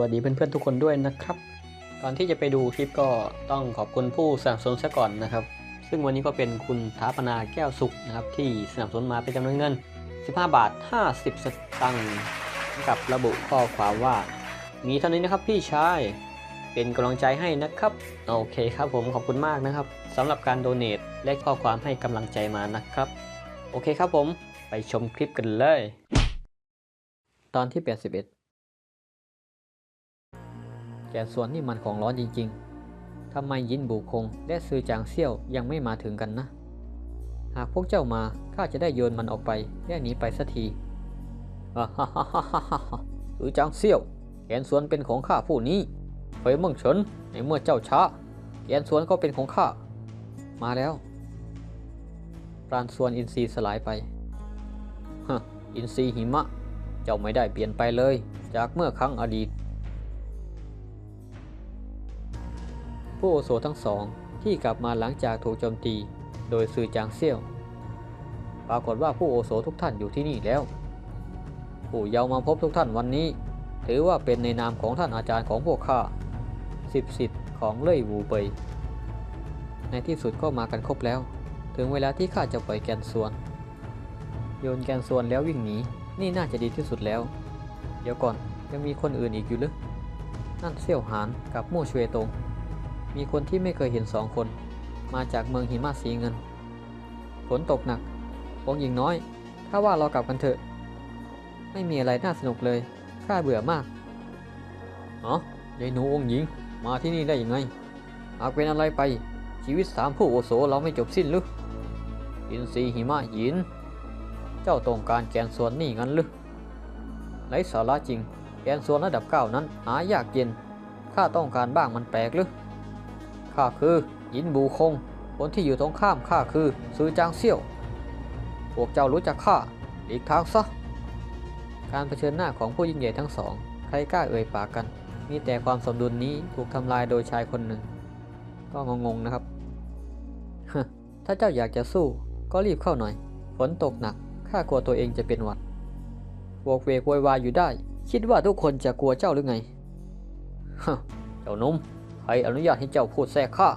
วัสดีเพื่อนๆทุกคนด้วยนะครับ ก่อนที่จะไปดูคลิปก็ต้องขอบคุณผู้สนับสนุนซะก่อนนะครับ ซึ่งวันนี้ก็เป็นคุณท้าปนาแก้วสุขนะครับที่สนับสนุนมาเป็นจำนวนเงิน 15 บาท 50 สตังค์กับระบุข้อความว่า มีเท่านี้นะครับพี่ชาย เป็นกำลังใจให้นะครับ โอเคครับผมขอบคุณมากนะครับสำหรับการโดเนทและข้อความให้กำลังใจมานะครับ โอเคครับผมไปชมคลิปกันเลย ตอนที่ 81 แกนส่วนนี่มันของร้อนจริงๆทำไมยินบูคงและซือจางเซี่ยวยังไม่มาถึงกันนะ หากพวกเจ้ามาข้าจะได้โยนมันออกไปและหนีไปสักทีฮ่าฮ่าฮ่าฮ่าฮ่าซือจางเซี่ยวแกนสวนเป็นของข้าผู้นี้เฟยเมึงเฉินในเมื่อเจ้าช้าแกนสวนก็เป็นของข้ามาแล้วปราณส่วนอินทรีย์สลายไปฮะอินทรีย์หิมะ เจ้าไม่ได้เปลี่ยนไปเลย จากเมื่อครั้งอดีต ผู้โอโสทั้งสอง ที่กลับมาหลังจากถูกโจมตี โดยซือจางเซี่ยว ปรากฏว่าผู้โอโสทุกท่านอยู่ที่นี่แล้ว ผู้เยาวมาพบทุกท่านวันนี้ ถือว่าเป็นในนามของท่านอาจารย์ของพวกข้าสิบสิทธิ์ของเล่ยวูเบยในที่สุดก็มากันครบแล้ว ถึงเวลาที่ข้าจะปล่อยแกนส่วน โยนแกนส่วนแล้ววิ่งหนีนี่น่าจะดีที่สุดแล้ว เดี๋ยวก่อนยังมีคนอื่นอีกอยู่หรือนั่นเซี่ยวหานกับมู่ชเวตง มีคนที่ไม่เคยเห็นสองคน มาจากเมืองหิมะสีเงิน ฝนตกหนักองค์หญิงน้อยถ้าว่าเรากลับกันเถอะ ไม่มีอะไรน่าสนุกเลย ข้าเบื่อมากอ๋อยายหนูองค์หญิง มาที่นี่ได้ยังไง หากเป็นอะไรไป ชีวิตสามผู้โอโสเราไม่จบสิ้นหรืออินทรีหิมะหยิน เจ้าต้องการแกนส่วนนี่งั้นหรือไร้สาระจริง แกนส่วนระดับเก้านั้นหายากเย็น ข้าต้องการบ้างมันแปลกหรือ ข้าคือยินบูคง คนที่อยู่ตรงข้ามข้าคือซือจางเซี่ยว พวกเจ้ารู้จักข้าหลีกทางซะ การเผชิญหน้าของผู้ยิ่งใหญ่ทั้งสอง ใครกล้าเอ่ยปากกัน มีแต่ความสมดุลนี้ถูกทำลายโดยชายคนหนึ่ง ก็งงๆนะครับ ถ้าเจ้าอยากจะสู้ก็รีบเข้าหน่อย ฝนตกหนัก ข้ากลัวตัวเองจะเป็นหวัดโวกเวกวยวายอยู่ได้ คิดว่าทุกคนจะกลัวเจ้าหรือไง เจ้านุ่ม ใครอนุญาตให้เจ้าพูดแทรกข้า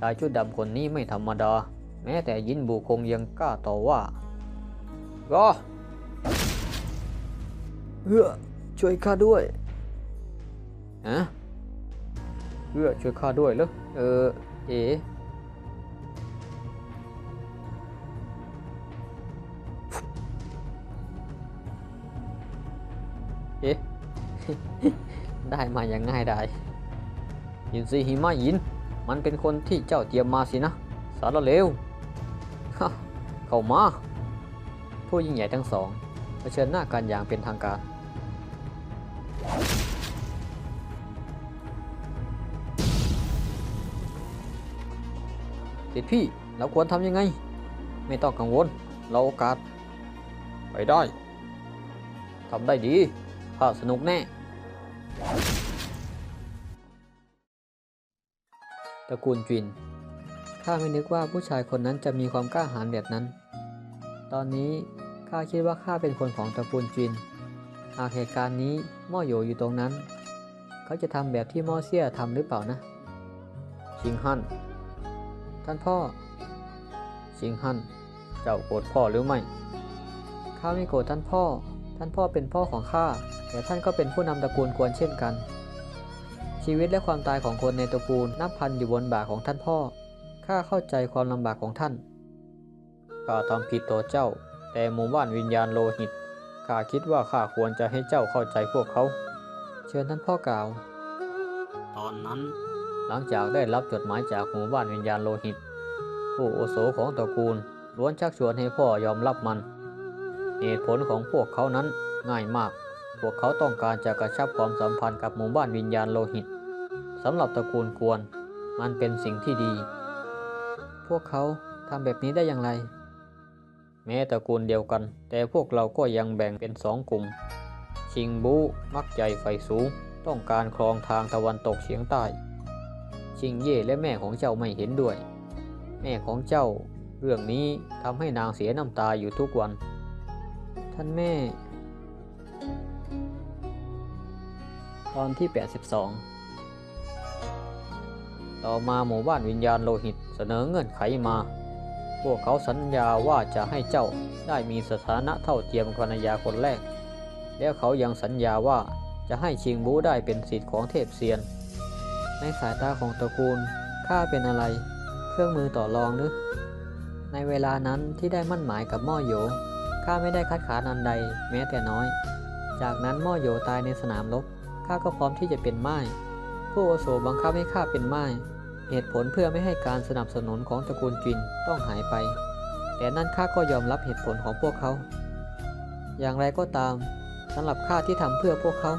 ชายชุดดำคนนี้ไม่ธรรมดา แม้แต่ยินบูคงยังกล้าต่อว่าก็เพื่อช่วยข้าด้วยฮะเพื่อช่วยข้าด้วยเหรอเออเอ๋เอ๊ะได้มาอย่างง่ายได้ยิ ยินซีหิมะยิน มันเป็นคนที่เจ้าเตรียมมาสินะ สารเลวเข้ามา ผู้ยิ่งใหญ่ทั้งสองเผชิญหน้ากันอย่างเป็นทางการ ติดพี่เราควรทำยังไง ไม่ต้องกังวล เราโอกาส ไปได้ทำได้ดีข้าสนุกแน่ ตระกูลจิน ข้าไม่นึกว่าผู้ชายคนนั้นจะมีความกล้าหาญแบบนั้น ตอนนี้ข้าคิดว่าข้าเป็นคนของตระกูลจิน หากเหตุการณ์นี้ม่อโยอยู่ตรงนั้น เขาจะทำแบบที่ม่อเซี่ยทำหรือเปล่านะ ชิงฮั่น ท่านพ่อ ชิงฮั่น เจ้าโกรธพ่อหรือไม่ ข้าไม่โกรธท่านพ่อ ท่านพ่อเป็นพ่อของข้า แต่ท่านก็เป็นผู้นำตระกูลกวนเช่นกัน ชีวิตและความตายของคนในตระกูลนับพันอยู่บนบ่าของท่านพ่อ ข้าเข้าใจความลำบากของท่าน ข้าทำผิดต่อเจ้า แต่หมู่บ้านวิญญาณโลหิต ข้าคิดว่าข้าควรจะให้เจ้าเข้าใจพวกเขา เชิญท่านพ่อกล่าว ตอนนั้น หลังจากได้รับจดหมายจากหมู่บ้านวิญญาณโลหิต ผู้โอโสของตระกูลล้วนชักชวนให้พ่อยอมรับมัน เหตุผลของพวกเขานั้นง่ายมากพวกเขาต้องการจะกระชับความสัมพันธ์กับหมู่บ้านวิญญาณโลหิต สำหรับตระกูลกวน มันเป็นสิ่งที่ดี พวกเขาทำแบบนี้ได้อย่างไร แม้ตระกูลเดียวกัน แต่พวกเราก็ยังแบ่งเป็นสองกลุ่ม ชิงบูมักใหญ่ไฟสูง ต้องการครองทางตะวันตกเฉียงใต้ ชิงเย่และแม่ของเจ้าไม่เห็นด้วย แม่ของเจ้า เรื่องนี้ทำให้นางเสียน้ำตาอยู่ทุกวัน ท่านแม่ ตอนที่ 82 ต่อมาหมู่บ้านวิญญาณโลหิตเสนอเงื่อนไขมา พวกเขาสัญญาว่าจะให้เจ้าได้มีสถานะเท่าเทียมกับภรรยาคนแรก แล้วเขายังสัญญาว่าจะให้ชิงบูได้เป็นสิทธิ์ของเทพเซียน ในสายตาของตระกูลข้าเป็นอะไร เครื่องมือต่อรองหรือ ในเวลานั้นที่ได้มั่นหมายกับม่อโยข้าไม่ได้คัดค้านอันใดแม้แต่น้อย จากนั้นม่อโยตายในสนามรบข้าก็พร้อมที่จะเป็นม่าย ผู้อาโสบังคับให้ข้าเป็นไม่ายเหตุผลเพื่อไม่ให้การสนับสนุนของตระกูลจินต้องหายไป แต่นั่นข้าก็ยอมรับเหตุผลของพวกเขา อย่างไรก็ตามสำหรับข้าที่ทำเพื่อพวกเขา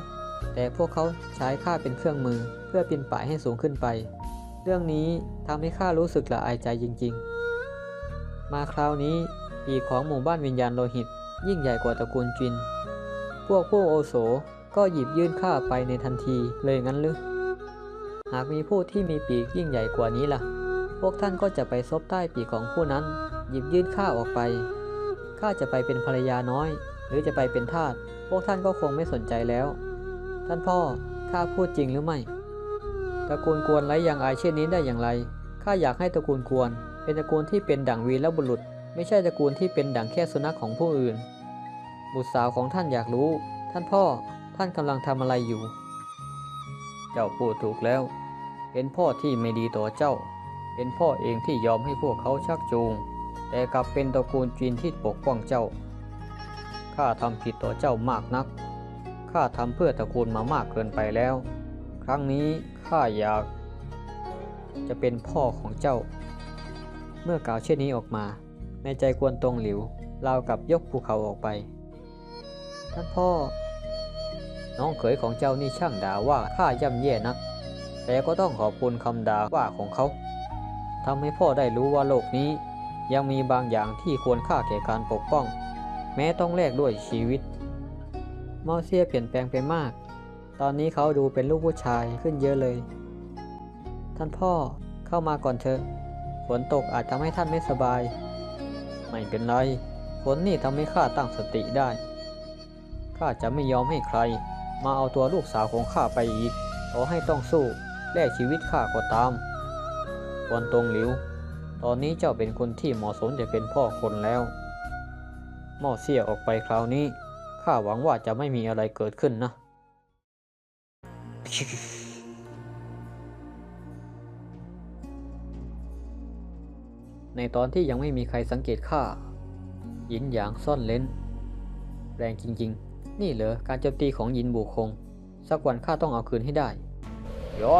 แต่พวกเขาใช้ข้าเป็นเครื่องมือเพื่อปีนป่ายให้สูงขึ้นไป เรื่องนี้ทำให้ข้ารู้สึกละอายใจจริง ๆ มาคราวนี้ปีของหมู่บ้านวิญญาณโลหิต ยิ่งใหญ่กว่าตระกูลจิน พวกผู้โอโสก็หยิบยื่นข้าไปในทันทีเลยงั้นหรือ หากมีผู้ที่มีปีกยิ่งใหญ่กว่านี้ล่ะ พวกท่านก็จะไปซบใต้ปีกของผู้นั้น หยิบยื่นข้าออกไป ข้าจะไปเป็นภรรยาน้อย หรือจะไปเป็นทาส พวกท่านก็คงไม่สนใจแล้ว ท่านพ่อ ข้าพูดจริงหรือไม่ ตระกูลกวนไร้อย่างอายเช่นนี้ได้อย่างไร ข้าอยากให้ตระกูลกวน เป็นตระกูลที่เป็นดั่งวีรบุรุษ ไม่ใช่ตระกูลที่เป็นดั่งแค่สุนัขของผู้อื่น บุตรสาวของท่านอยากรู้ ท่านพ่อ ท่านกำลังทำอะไรอยู่เจ้าพูดถูกแล้ว เป็นพ่อที่ไม่ดีต่อเจ้า เป็นพ่อเองที่ยอมให้พวกเขาชักจูง แต่กลับเป็นตระกูลจีนที่ปกป้องเจ้า ข้าทำผิดต่อเจ้ามากนัก ข้าทำเพื่อตระกูลมามากเกินไปแล้ว ครั้งนี้ข้าอยาก จะเป็นพ่อของเจ้า เมื่อกล่าวเช่นนี้ออกมา ในใจกวนตรงหลิวราวกับยกภูเขาออกไป ท่านพ่อ น้องเขยของเจ้านี่ช่างด่าว่าข้าย่ำแย่นัก แต่ก็ต้องขอบคุณคำด่าว่าของเขาทำให้พ่อได้รู้ว่าโลกนี้ ยังมีบางอย่างที่ควรค่าแก่การปกป้อง แม้ต้องแลกด้วยชีวิตมอเซียเปลี่ยนแปลงไปมาก ตอนนี้เขาดูเป็นลูกผู้ชายขึ้นเยอะเลย ท่านพ่อเข้ามาก่อนเถอะฝนตกอาจทำให้ท่านไม่สบาย ไม่เป็นไรฝนนี่ทำให้ข้าตั้งสติได้ข้าจะไม่ยอมให้ใคร มาเอาตัวลูกสาวของข้าไปอีกต่อให้ต้องสู้ แลกชีวิตข้าก็ตามควรตรงหลิว ตอนนี้เจ้าเป็นคนที่เหมาะสมจะเป็นพ่อคนแล้วหม้อเสียออกไปคราวนี้ ข้าหวังว่าจะไม่มีอะไรเกิดขึ้นนะ ในตอนที่ยังไม่มีใครสังเกตข้าหยินหยางซ่อนเลนแรงจริง ๆ นี่เหรอการโจมตีของยินบูคง สักวันข้าต้องเอาคืนให้ได้ ยอ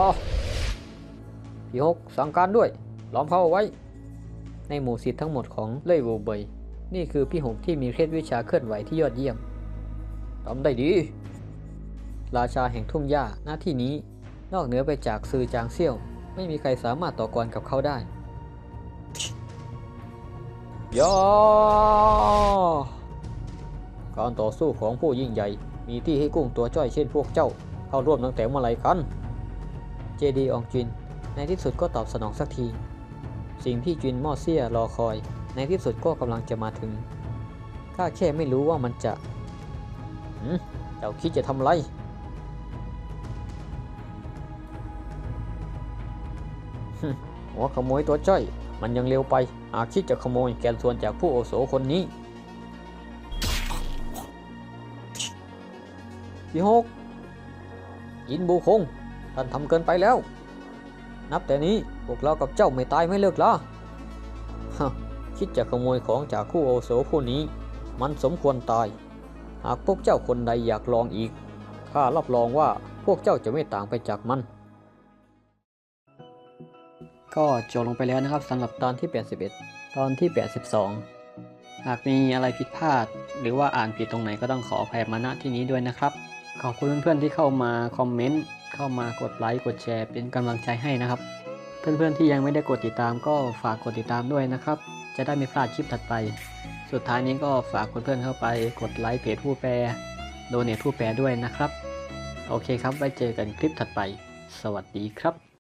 พี่ฮกสั่งการด้วย ล้อมเขาเอาไว้ ในหมู่สิทธิ์ทั้งหมดของเล่ยวูเบย นี่คือพี่หกที่มีเคล็ดวิชาเคลื่อนไหวที่ยอดเยี่ยมทำได้ดี ราชาแห่งทุ่งหญ้าหน้าที่นี้นอกเหนือไปจากซือจางเซี่ยว ไม่มีใครสามารถต่อกรกับเขาได้ยอการต่อสู้ของผู้ยิ่งใหญ่ มีที่ให้กุ้งตัวจ้อยเช่นพวกเจ้า เข้าร่วมตั้งแต่เมื่อไหรกัน เจดีอองจิน ในที่สุดก็ตอบสนองสักที สิ่งที่จินมอเซียรอคอย ในที่สุดก็กำลังจะมาถึง ข้าแค่ไม่รู้ว่ามันจะหืมเจ้าคิดจะทำไรฮึ่มหัวขโมยตัวจ้อย มันยังเร็วไปหาคิดจะขโมยแกนส่วนจากผู้โอโสคนนี้พี่ฮกยินบูคง ท่านทำเกินไปแล้ว นับแต่นี้พวกเรากับเจ้าไม่ตายไม่เลิกละฮะคิดจะขโมยของจากคู่โอโสผู้นี้ มันสมควรตาย หากพวกเจ้าคนใดอยากลองอีกข้ารับรองว่าพวกเจ้าจะไม่ต่างไปจากมัน ก็จบลงไปแล้วนะครับสำหรับตอนที่ 81 ตอนที่ 82 หากมีอะไรผิดพลาด หรือว่าอ่านผิดตรงไหนก็ต้องขออภัยมาณที่นี้ด้วยนะครับ ขอบคุณเพื่อนๆที่เข้ามาคอมเมนต์เข้ามากดไลค์กดแชร์เป็นกำลังใจให้นะครับ เพื่อนๆที่ยังไม่ได้กดติดตามก็ฝากกดติดตามด้วยนะครับ จะได้ไม่พลาดคลิปถัดไป สุดท้ายนี้ก็ฝากเพื่อนๆเข้าไปกดไลค์เพจผู้แปรโดเนทผู้แปรด้วยนะครับ โอเคครับไว้เจอกันคลิปถัดไป สวัสดีครับ